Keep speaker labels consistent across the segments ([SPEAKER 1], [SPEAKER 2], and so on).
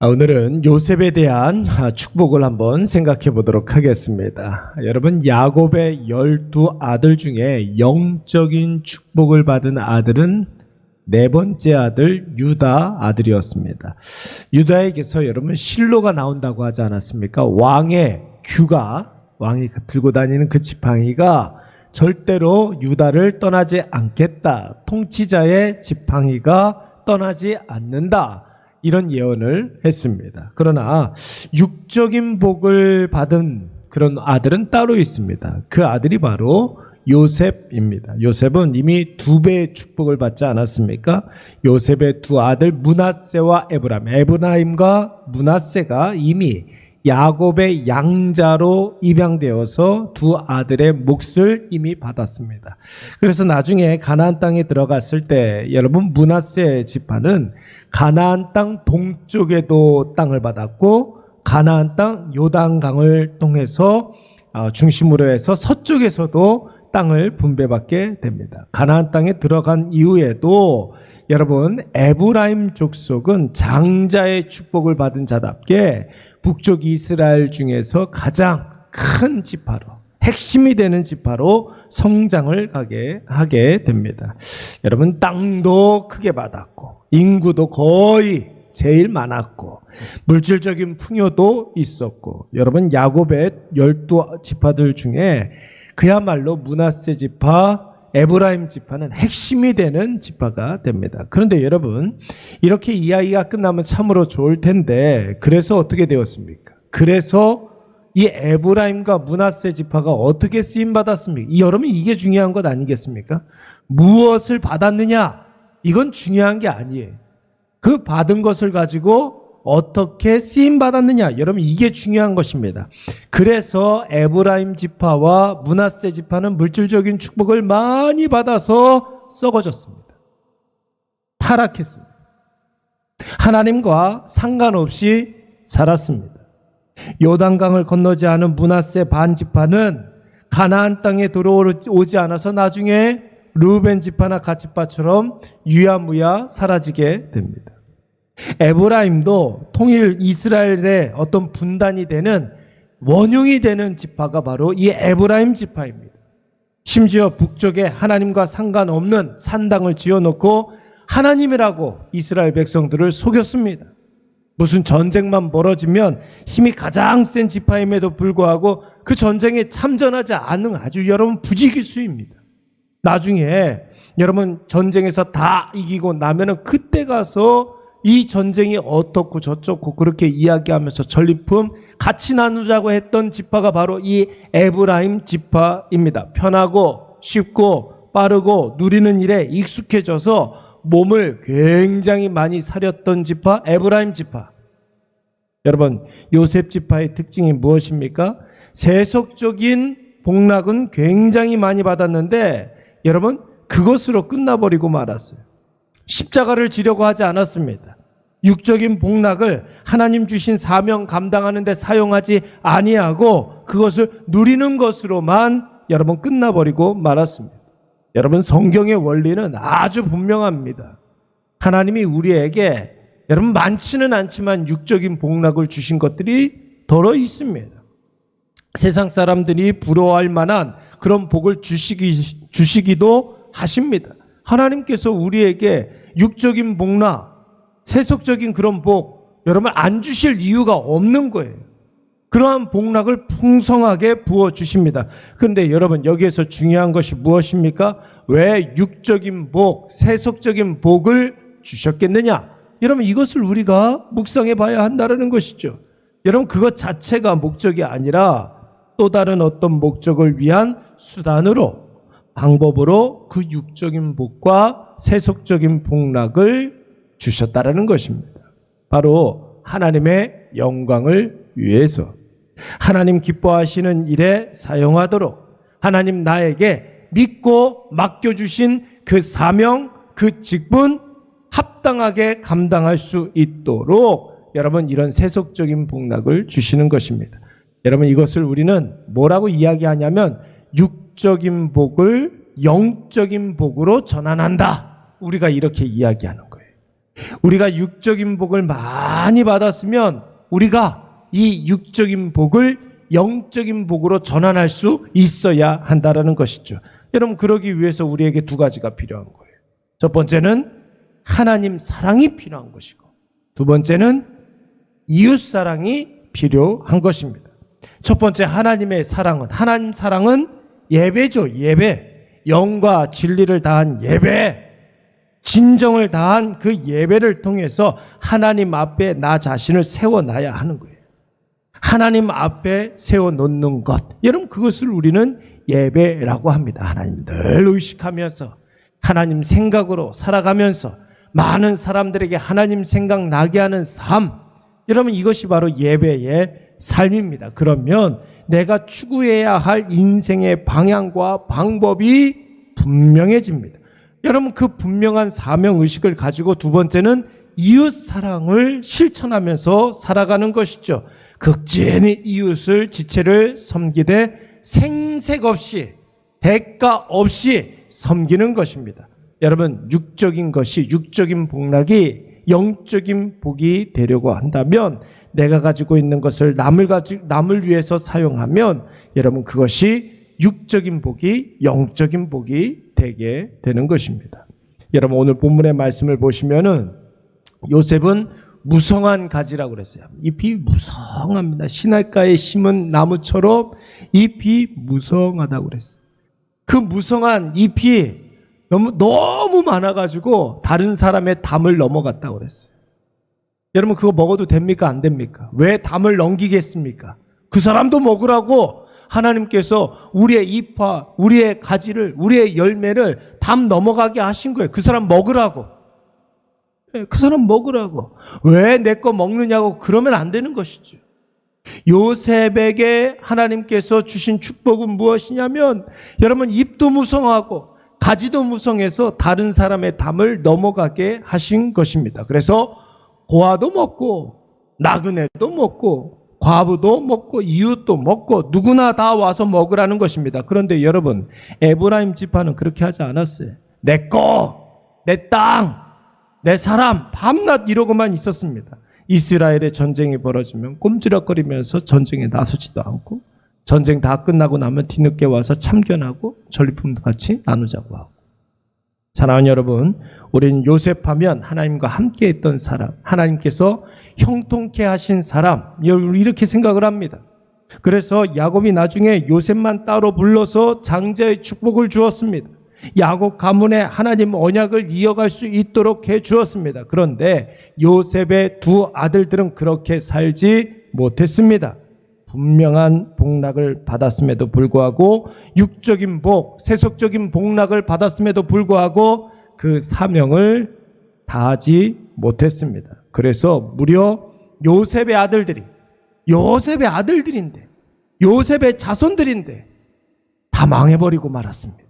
[SPEAKER 1] 아, 오늘은 요셉에 대한 아, 축복을 한번 생각해 보도록 하겠습니다. 여러분, 야곱의 열두 아들 중에 영적인 축복을 받은 아들은 네 번째 아들 유다 아들이었습니다. 유다에게서 여러분 실로가 나온다고 하지 않았습니까? 왕의 규가 왕이 들고 다니는 그 지팡이가 절대로 유다를 떠나지 않겠다. 통치자의 지팡이가 떠나지 않는다. 이런 예언을 했습니다. 그러나 육적인 복을 받은 그런 아들은 따로 있습니다. 그 아들이 바로 요셉입니다. 요셉은 이미 두 배의 축복을 받지 않았습니까? 요셉의 두 아들 문하세와 에브라임, 에브라임과 문하세가 이미 야곱의 양자로 입양되어서 두 아들의 몫을 이미 받았습니다. 그래서 나중에 가나안 땅에 들어갔을 때 여러분 문하세 지파는 가나안 땅 동쪽에도 땅을 받았고 가나안 땅 요단강을 통해서 어, 중심으로 해서 서쪽에서도 땅을 분배받게 됩니다. 가나안 땅에 들어간 이후에도 여러분 에브라임 족속은 장자의 축복을 받은 자답게 북쪽 이스라엘 중에서 가장 큰 지파로 핵심이 되는 지파로 성장을 가게 하게 됩니다. 여러분 땅도 크게 받았고 인구도 거의 제일 많았고 물질적인 풍요도 있었고 여러분 야곱의 열두 지파들 중에 그야말로 문하세 지파 에브라임 지파는 핵심이 되는 지파가 됩니다. 그런데 여러분, 이렇게 이야기가 끝나면 참으로 좋을 텐데, 그래서 어떻게 되었습니까? 그래서 이 에브라임과 문하세 지파가 어떻게 쓰임 받았습니까? 이 여러분 이게 중요한 것 아니겠습니까? 무엇을 받았느냐? 이건 중요한 게 아니에요. 그 받은 것을 가지고 어떻게 쓰임 받았느냐? 여러분 이게 중요한 것입니다. 그래서 에브라임 지파와 문하세 지파는 물질적인 축복을 많이 받아서 썩어졌습니다. 타락했습니다. 하나님과 상관없이 살았습니다. 요단강을 건너지 않은 문하세 반 지파는 가나안 땅에 들어오지 않아서 나중에 루벤 지파나 갓지파처럼 유야무야 사라지게 됩니다. 에브라임도 통일 이스라엘의 어떤 분단이 되는 원흉이 되는 지파가 바로 이 에브라임 지파입니다. 심지어 북쪽에 하나님과 상관없는 산당을 지어놓고 하나님이라고 이스라엘 백성들을 속였습니다. 무슨 전쟁만 벌어지면 힘이 가장 센 지파임에도 불구하고 그 전쟁에 참전하지 않은 아주 여러분 부지기수입니다. 나중에 여러분 전쟁에서 다 이기고 나면은 그때 가서 이 전쟁이 어떻고 저쩌고 그렇게 이야기하면서 전리품 같이 나누자고 했던 지파가 바로 이 에브라임 지파입니다. 편하고 쉽고 빠르고 누리는 일에 익숙해져서 몸을 굉장히 많이 사렸던 지파 에브라임 지파. 여러분 요셉 지파의 특징이 무엇입니까? 세속적인 복락은 굉장히 많이 받았는데 여러분 그것으로 끝나버리고 말았어요. 십자가를 지려고 하지 않았습니다. 육적인 복락을 하나님 주신 사명 감당하는 데 사용하지 아니하고 그것을 누리는 것으로만 여러분 끝나버리고 말았습니다. 여러분 성경의 원리는 아주 분명합니다. 하나님이 우리에게 여러분 많지는 않지만 육적인 복락을 주신 것들이 덜어 있습니다. 세상 사람들이 부러워할 만한 그런 복을 주시기, 주시기도 하십니다. 하나님께서 우리에게 육적인 복락, 세속적인 그런 복, 여러분 안 주실 이유가 없는 거예요. 그러한 복락을 풍성하게 부어 주십니다. 그런데 여러분 여기에서 중요한 것이 무엇입니까? 왜 육적인 복, 세속적인 복을 주셨겠느냐? 여러분 이것을 우리가 묵상해 봐야 한다는 것이죠. 여러분 그것 자체가 목적이 아니라 또 다른 어떤 목적을 위한 수단으로 방법으로 그 육적인 복과 세속적인 복락을 주셨다라는 것입니다. 바로 하나님의 영광을 위해서 하나님 기뻐하시는 일에 사용하도록 하나님 나에게 믿고 맡겨주신 그 사명, 그 직분 합당하게 감당할 수 있도록 여러분 이런 세속적인 복락을 주시는 것입니다. 여러분 이것을 우리는 뭐라고 이야기하냐면 육적인 복을 영적인 복으로 전환한다. 우리가 이렇게 이야기하는 거예요. 우리가 육적인 복을 많이 받았으면 우리가 이 육적인 복을 영적인 복으로 전환할 수 있어야 한다라는 것이죠. 여러분 그러기 위해서 우리에게 두 가지가 필요한 거예요. 첫 번째는 하나님 사랑이 필요한 것이고 두 번째는 이웃 사랑이 필요한 것입니다. 첫 번째 하나님의 사랑은 하나님 사랑은 예배죠. 예배. 영과 진리를 다한 예배. 진정을 다한 그 예배를 통해서 하나님 앞에 나 자신을 세워놔야 하는 거예요. 하나님 앞에 세워놓는 것. 여러분, 그것을 우리는 예배라고 합니다. 하나님 늘 의식하면서 하나님 생각으로 살아가면서 많은 사람들에게 하나님 생각 나게 하는 삶. 여러분, 이것이 바로 예배의 삶입니다. 그러면 내가 추구해야 할 인생의 방향과 방법이 분명해집니다. 여러분 그 분명한 사명 의식을 가지고 두 번째는 이웃 사랑을 실천하면서 살아가는 것이죠. 극진히 이웃을 지체를 섬기되 생색 없이 대가 없이 섬기는 것입니다. 여러분 육적인 것이 육적인 복락이 영적인 복이 되려고 한다면 내가 가지고 있는 것을 남을 가지 남을 위해서 사용하면 여러분 그것이 육적인 복이 영적인 복이 되게 되는 것입니다. 여러분 오늘 본문의 말씀을 보시면은 요셉은 무성한 가지라고 그랬어요. 잎이 무성합니다. 시냇가에 심은 나무처럼 잎이 무성하다고 그랬어요. 그 무성한 잎이 너무 너무 많아가지고 다른 사람의 담을 넘어갔다고 그랬어요. 여러분 그거 먹어도 됩니까 안 됩니까? 왜 담을 넘기겠습니까? 그 사람도 먹으라고 하나님께서 우리의 잎과 우리의 가지를 우리의 열매를 담 넘어가게 하신 거예요. 그 사람 먹으라고. 예, 그 사람 먹으라고. 왜 내 거 먹느냐고 그러면 안 되는 것이죠. 요셉에게 하나님께서 주신 축복은 무엇이냐면 여러분 잎도 무성하고 가지도 무성해서 다른 사람의 담을 넘어가게 하신 것입니다. 그래서 고아도 먹고 나그네도 먹고 과부도 먹고 이웃도 먹고 누구나 다 와서 먹으라는 것입니다. 그런데 여러분 에브라임 지파는 그렇게 하지 않았어요. 내 거, 내 땅, 내 사람 밤낮 이러고만 있었습니다. 이스라엘의 전쟁이 벌어지면 꼼지락거리면서 전쟁에 나서지도 않고 전쟁 다 끝나고 나면 뒤늦게 와서 참견하고 전리품 같이 나누자고 하고. 사랑하는 여러분, 우리는 요셉하면 하나님과 함께 했던 사람, 하나님께서 형통케 하신 사람, 이렇게 생각을 합니다. 그래서 야곱이 나중에 요셉만 따로 불러서 장자의 축복을 주었습니다. 야곱 가문에 하나님 언약을 이어갈 수 있도록 해 주었습니다. 그런데 요셉의 두 아들들은 그렇게 살지 못했습니다. 분명한 복락을 받았음에도 불구하고 육적인 복, 세속적인 복락을 받았음에도 불구하고 그 사명을 다하지 못했습니다. 그래서 무려 요셉의 아들들이 요셉의 아들들인데 요셉의 자손들인데 다 망해버리고 말았습니다.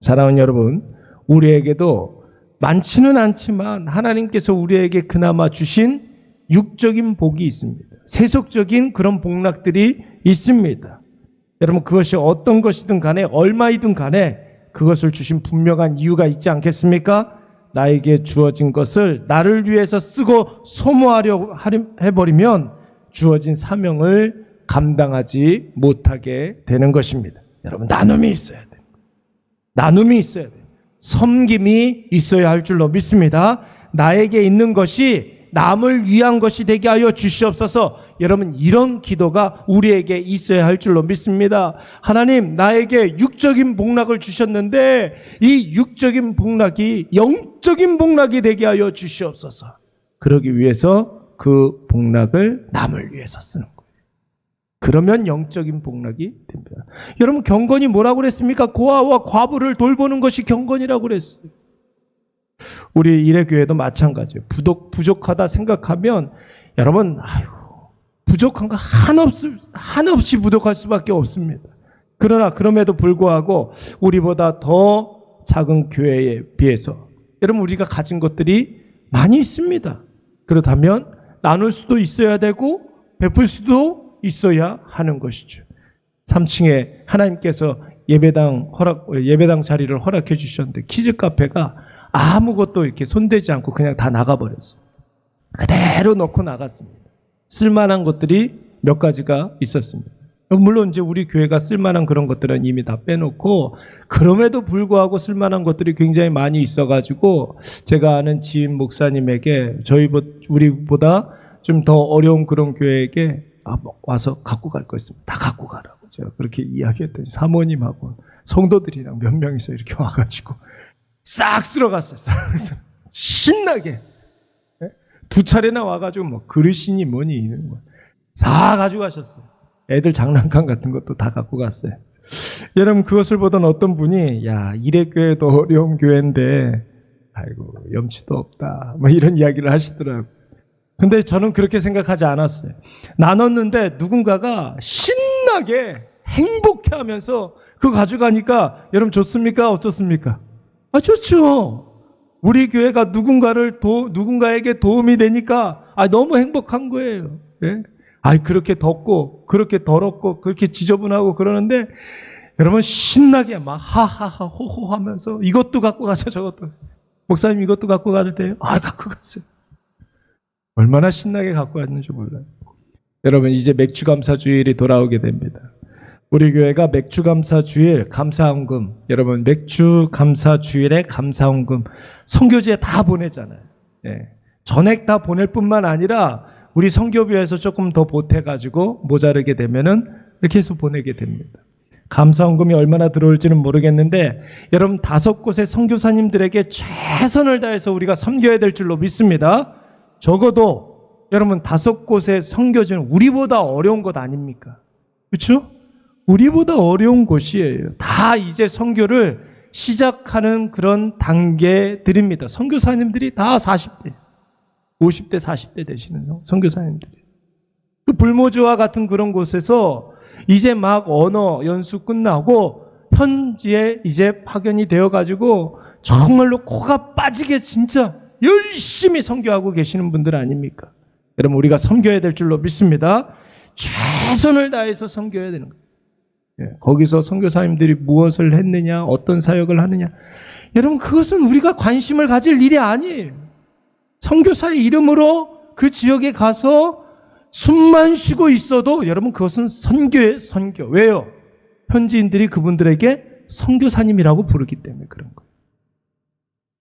[SPEAKER 1] 사랑하는 여러분, 우리에게도 많지는 않지만 하나님께서 우리에게 그나마 주신 육적인 복이 있습니다. 세속적인 그런 복락들이 있습니다. 여러분 그것이 어떤 것이든 간에 얼마이든 간에 그것을 주신 분명한 이유가 있지 않겠습니까? 나에게 주어진 것을 나를 위해서 쓰고 소모하려 해버리면 주어진 사명을 감당하지 못하게 되는 것입니다. 여러분 나눔이 있어야 돼요. 나눔이 있어야 돼요. 섬김이 있어야 할 줄로 믿습니다. 나에게 있는 것이 남을 위한 것이 되게 하여 주시옵소서. 여러분 이런 기도가 우리에게 있어야 할 줄로 믿습니다. 하나님 나에게 육적인 복락을 주셨는데 이 육적인 복락이 영적인 복락이 되게 하여 주시옵소서. 그러기 위해서 그 복락을 남을 위해서 쓰는 거예요. 그러면 영적인 복락이 됩니다. 여러분 경건이 뭐라고 그랬습니까? 고아와 과부를 돌보는 것이 경건이라고 그랬어요. 우리 일회교회도 마찬가지예요. 부족, 부족하다 생각하면 여러분, 아유, 부족한 거 한없이, 한없이 부족할 수밖에 없습니다. 그러나 그럼에도 불구하고 우리보다 더 작은 교회에 비해서 여러분 우리가 가진 것들이 많이 있습니다. 그렇다면 나눌 수도 있어야 되고 베풀 수도 있어야 하는 것이죠. 3층에 하나님께서 예배당 허락 예배당 자리를 허락해 주셨는데 키즈 카페가 아무것도 이렇게 손대지 않고 그냥 다 나가버렸어요. 그대로 넣고 나갔습니다. 쓸만한 것들이 몇 가지가 있었습니다. 물론 이제 우리 교회가 쓸만한 그런 것들은 이미 다 빼놓고 그럼에도 불구하고 쓸만한 것들이 굉장히 많이 있어가지고 제가 아는 지인 목사님에게 저희 우리보다 좀 더 어려운 그런 교회에게 아, 뭐 와서 갖고 갈 거 있으면 다 갖고 가라고 제가 그렇게 이야기했더니 사모님하고 성도들이랑 몇 명이서 이렇게 와가지고 싹 쓸어갔어요. 싹. 신나게 예? 두 차례나 와가지고 뭐 그릇이니 뭐니 이런 거 다 가져가셨어요. 애들 장난감 같은 것도 다 갖고 갔어요. 여러분 그것을 보던 어떤 분이 야 이래 교회도 어려운 교회인데 아이고 염치도 없다 뭐 이런 이야기를 하시더라고. 근데 저는 그렇게 생각하지 않았어요. 나눴는데 누군가가 신나게 행복해하면서 그거 가져가니까 여러분 좋습니까 어떻습니까? 아 좋죠. 우리 교회가 누군가를 도, 누군가에게 도움이 되니까 아 너무 행복한 거예요. 예? 아 그렇게 덥고 그렇게 더럽고 그렇게 지저분하고 그러는데 여러분 신나게 막 하하하 호호 하면서 이것도 갖고 가자 저것도 목사님 이것도 갖고 가도 돼요? 아 갖고 갔어요. 얼마나 신나게 갖고 왔는지 몰라요. 여러분 이제 맥주 감사 주일이 돌아오게 됩니다. 우리 교회가 맥주 감사 주일 감사헌금 여러분 맥주 감사 주일에 감사헌금 선교지에 다 보내잖아요. 예. 전액 다 보낼 뿐만 아니라 우리 선교비에서 조금 더 보태 가지고 모자르게 되면은 이렇게 해서 보내게 됩니다. 감사헌금이 얼마나 들어올지는 모르겠는데 여러분 다섯 곳의 선교사님들에게 최선을 다해서 우리가 섬겨야 될 줄로 믿습니다. 적어도 여러분 다섯 곳의 선교지는 우리보다 어려운 것 아닙니까? 그렇죠? 우리보다 어려운 곳이에요. 다 이제 선교를 시작하는 그런 단계들입니다. 선교사님들이 다 40대, 50대, 40대 되시는 선교사님들이. 그 불모주와 같은 그런 곳에서 이제 막 언어 연수 끝나고 현지에 이제 파견이 되어 가지고 정말로 코가 빠지게 진짜 열심히 선교하고 계시는 분들 아닙니까? 여러분 우리가 섬겨야 될 줄로 믿습니다. 최선을 다해서 섬겨야 되는 거예요. 예, 거기서 선교사님들이 무엇을 했느냐, 어떤 사역을 하느냐. 여러분 그것은 우리가 관심을 가질 일이 아니에요. 선교사의 이름으로 그 지역에 가서 숨만 쉬고 있어도 여러분 그것은 선교의 선교. 왜요? 현지인들이 그분들에게 선교사님이라고 부르기 때문에 그런 거예요.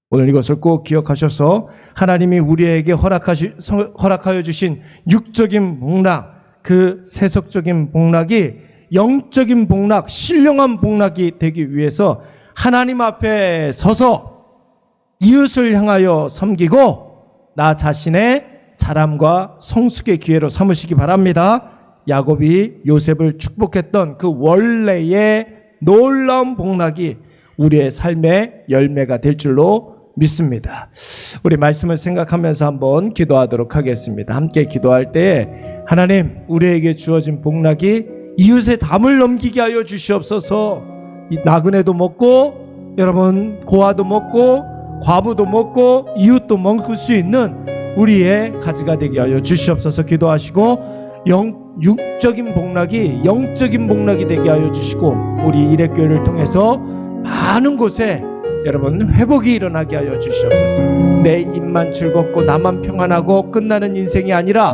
[SPEAKER 1] 오늘 이것을 꼭 기억하셔서 하나님이 우리에게 허락하시, 허락하여 주신 육적인 복락, 그 세속적인 복락이 영적인 복락, 신령한 복락이 되기 위해서 하나님 앞에 서서 이웃을 향하여 섬기고 나 자신의 자람과 성숙의 기회로 삼으시기 바랍니다. 야곱이 요셉을 축복했던 그 원래의 놀라운 복락이 우리의 삶의 열매가 될 줄로 믿습니다. 우리 말씀을 생각하면서 한번 기도하도록 하겠습니다. 함께 기도할 때 하나님 우리에게 주어진 복락이 이웃의 담을 넘기게 하여 주시옵소서. 이 나그네도 먹고 여러분 고아도 먹고 과부도 먹고 이웃도 먹을 수 있는 우리의 가지가 되게 하여 주시옵소서 기도하시고 영 육적인 복락이 영적인 복락이 되게 하여 주시고 우리 일회교회를 통해서 많은 곳에 여러분 회복이 일어나게 하여 주시옵소서. 내 입만 즐겁고 나만 평안하고 끝나는 인생이 아니라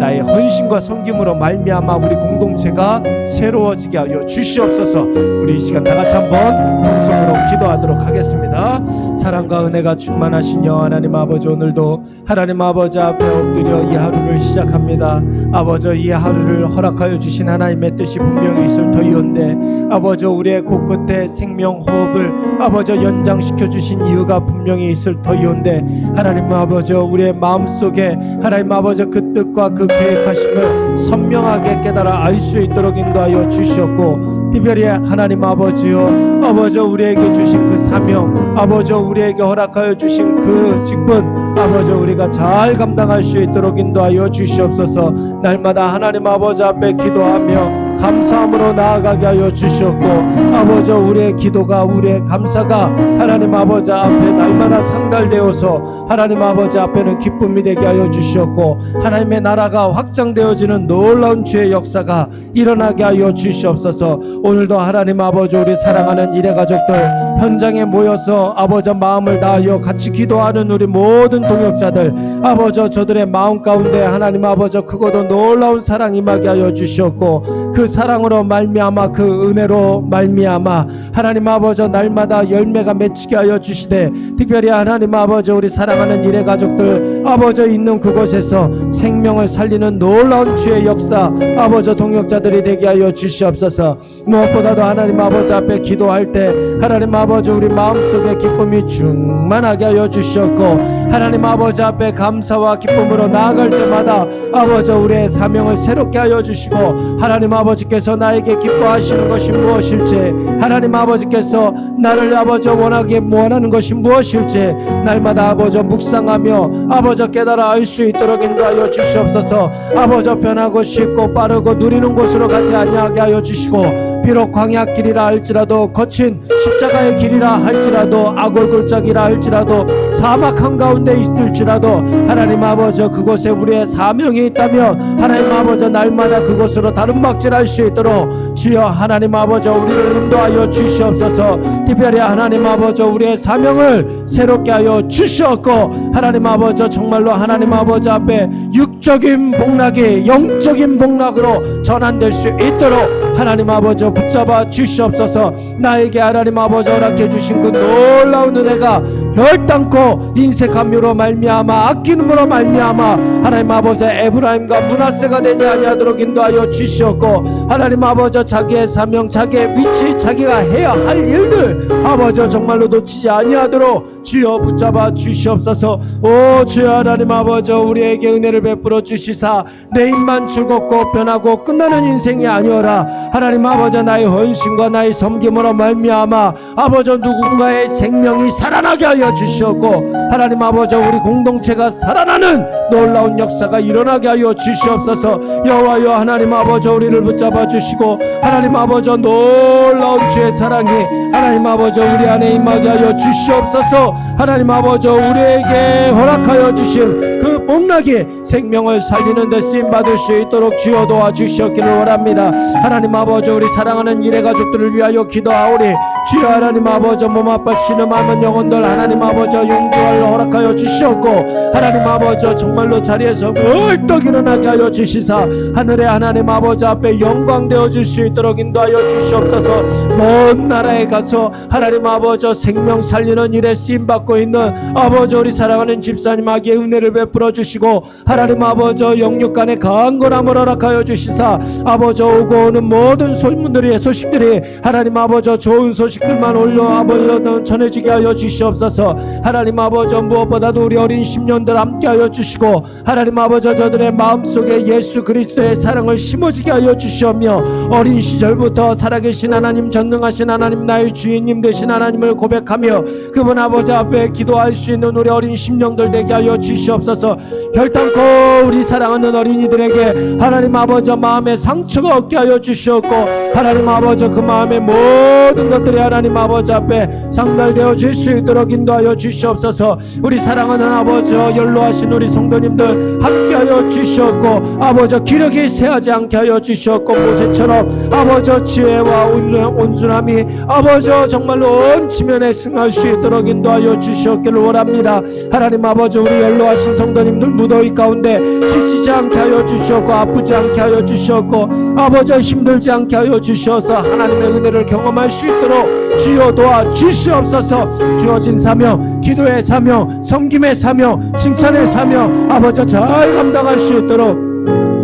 [SPEAKER 1] 나의 헌신과 섬김으로 말미암아 우리 공동체가 새로워지게 하여 주시옵소서. 우리 이 시간 다 같이 한번 동성으로 기도하도록 하겠습니다. 사랑과 은혜가 충만하신 여 하나님 아버지 오늘도 하나님 아버지 앞에 엎드려 이 하루를 시작합니다. 아버지 이 하루를 허락하여 주신 하나님의 뜻이 분명히 있을 터이온데 아버지 우리의 코끝에 생명 호흡을 아버지 연장시켜 주신 이유가 분명히 있을 터이온데 하나님 아버지 우리의 마음 속에 하나님 아버지 그 뜻과 그 계획하심을 선명하게 깨달아 알 수 있도록 인도하여 주셨고 특별히 하나님 아버지요 아버지 우리에게 주신 그 사명 아버지 우리에게 허락하여 주신 그 직분 아버지 우리가 잘 감당할 수 있도록 인도하여 주시옵소서. 날마다 하나님 아버지 앞에 기도하며 감사함으로 나아가게 하여 주셨고 아버지 우리의 기도가 우리의 감사가 하나님 아버지 앞에 날마다 상달되어서 하나님 아버지 앞에는 기쁨이 되게 하여 주셨고 하나님의 나라가 확장되어지는 놀라운 주의 역사가 일어나게 하여 주시옵소서. 오늘도 하나님 아버지 우리 사랑하는 일의 가족들 현장에 모여서 아버지 마음을 다하여 같이 기도하는 우리 모든 동역자들 아버지 저들의 마음 가운데 하나님 아버지 크고도 놀라운 사랑 임하게 하여 주시옵고 그 사랑으로 말미암아 그 은혜로 말미암아 하나님 아버지 날마다 열매가 맺히게 하여 주시되 특별히 하나님 아버지 우리 사랑하는 일의 가족들 아버지 있는 그곳에서 생명을 살리는 놀라운 주의 역사 아버지 동역자들이 되게 하여 주시옵소서 무엇보다도 하나님 아버지 앞에 기도할 때 하나님 아버지 우리 마음속에 기쁨이 충만하게 하여 주시옵고 하나님 아버지 앞에 감사와 기쁨으로 나아갈 때마다 아버지 우리의 사명을 새롭게 하여 주시고 하나님 아버지께서 나에게 기뻐하시는 것이 무엇일지 하나님 아버지께서 나를 아버지 원하게 원하는 것이 무엇일지 날마다 아버지 묵상하며 아버지 깨달아 알 수 있도록 인도하여 주시옵소서. 아버지 변하고 쉽고 빠르고 누리는 곳으로 가지 아니하게 하여 주시고 비록 광야 길이라 할지라도 거친 십자가의 길이라 할지라도 악골골짜기라 할지라도 사막 한가운데 있을지라도 하나님 아버지 그곳에 우리의 사명이 있다면 하나님 아버지 날마다 그곳으로 다름박질할 수 있도록 주여 하나님 아버지 우리를 인도하여 주시옵소서. 특별히 하나님 아버지 우리의 사명을 새롭게 하여 주시옵고 하나님 아버지 정말로 하나님 아버지 앞에 육적인 복락이 영적인 복락으로 전환될 수 있도록 하나님 아버지 붙잡아 주시옵소서. 나에게 하나님 아버지 허락해 주신 그 놀라운 은혜가 결단코 인색함으로 말미암아 아끼는으로 말미암아 하나님 아버지 에브라임과 문하세가 되지 아니하도록 인도하여 주시옵고 하나님 아버지 자기의 사명 자기의 위치 자기가 해야 할 일들 아버지 정말로 놓치지 아니하도록 주여 붙잡아 주시옵소서. 오 주여 하나님 아버지 우리에게 은혜를 베풀어 주시사 내 입만 즐겁고 변하고 끝나는 인생이 아니오라. 하나님 아버지 나의 헌신과 나의 섬김으로 말미암아 아버지 누군가의 생명이 살아나게 하여 주시옵고 하나님 아버지 우리 공동체가 살아나는 놀라운 역사가 일어나게 하여 주시옵소서. 여호와여 하나님 아버지 우리를 붙잡아 주시고 하나님 아버지 놀라운 주의 사랑이 하나님 아버지 우리 안에 임하게 하여 주시옵소서. 하나님 아버지 우리에게 허락하여 주신 그 복락이 생명을 살리는 데 쓰임 받을 수 있도록 주여 도와 주시옵기를 원합니다. 하나님 아버지 우리 사랑하는 일의 가족들을 위하여 기도하오리 주여 하나님 아버지 몸 아파 신음하는 영혼들 하나님 아버지 용기를 허락하여 주시옵고 하나님 아버지 정말로 자리에서 벌떡 일어나게 하여 주시사 하늘의 하나님 아버지 앞에 영광 되어질 수 있도록 인도하여 주시옵소서. 먼 나라에 가서 하나님 아버지 생명 살리는 일에 쓰임 받고 있는 아버지 우리 사랑하는 집사님에게 은혜를 베풀어 주 시고 하나님 아버지 영육간에 강한 거람을 허락하여 주시사 아버지 오고 오는 모든 소문들이 소식들이 하나님 아버지 좋은 소식들만 올려 아버지 전해지게 하여 주시옵소서. 하나님 아버지 무엇보다도 우리 어린 심년들 함께 하여 주시고 하나님 아버지 저들의 마음속에 예수 그리스도의 사랑을 심어지게 하여 주시오며 어린 시절부터 살아계신 하나님 전능하신 하나님 나의 주인님 되신 하나님을 고백하며 그분 아버지 앞에 기도할 수 있는 우리 어린 심령들 되게 하여 주시옵소서 결단코 우리 사랑하는 어린이들에게 하나님 아버지 마음에 상처가 없게 하여 주시옵고 하나님 아버지 그 마음의 모든 것들이 하나님 아버지 앞에 상달되어 줄수 있도록 인도하여 주시옵소서. 우리 사랑하는 아버지 연로하신 우리 성도님들 함께하여 주시옵고 아버지 기력이 세하지 않게 하여 주시옵고 모세처럼 아버지 지혜와 온순- 온순함이 아버지 정말로 온 지면에 승할 수 있도록 인도하여 주시옵기를 원합니다. 하나님 아버지 우리 연로하신 성도님 들 무더위 가운데 지치지 않게 하여 주시옵고 아프지 않게 하여 주시옵고 아버지 힘들지 않게 하여 주시어서 하나님의 은혜를 경험할 수 있도록 주여 도와 주시옵소서. 주어진 사명 기도의 사명 섬김의 사명 칭찬의 사명 아버지 잘 감당할 수 있도록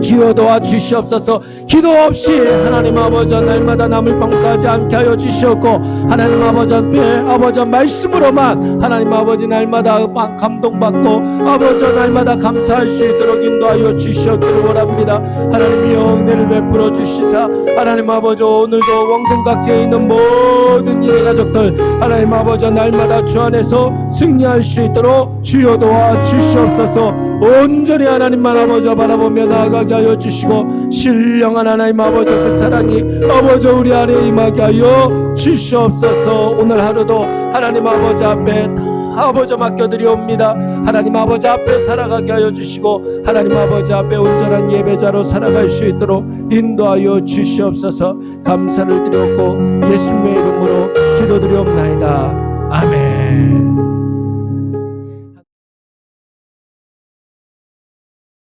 [SPEAKER 1] 주여 도와 주시옵소서. 기도 없이 하나님 아버지 날마다 남을 빵까지 않게 하여 주시옵고 하나님 아버지 앞에 아버지 말씀으로만 하나님 아버지 날마다 막 감동받고 아버지 날마다 감사할 수 있도록 인도하여 주시옵기를 원합니다. 하나님이여 은혜를 베풀어 주시사 하나님 아버지 오늘도 원근각지에 있는 모든 일의 가족들 하나님 아버지 날마다 주 안에서 승리할 수 있도록 주여 도와 주시옵소서. 온전히 하나님만 아버지 바라보며 나아가게 하여 주시고 신령한 하나님 아버지 그 사랑이 아버지 우리 안에 임하게 하여 주시옵소서. 오늘 하루도 하나님 아버지 앞에 다 아버지 맡겨드리옵니다. 하나님 아버지 앞에 살아가게 하여 주시고 하나님 아버지 앞에 온전한 예배자로 살아갈 수 있도록 인도하여 주시옵소서 감사를 드렸고 예수님의 이름으로 기도드리옵나이다. 아멘.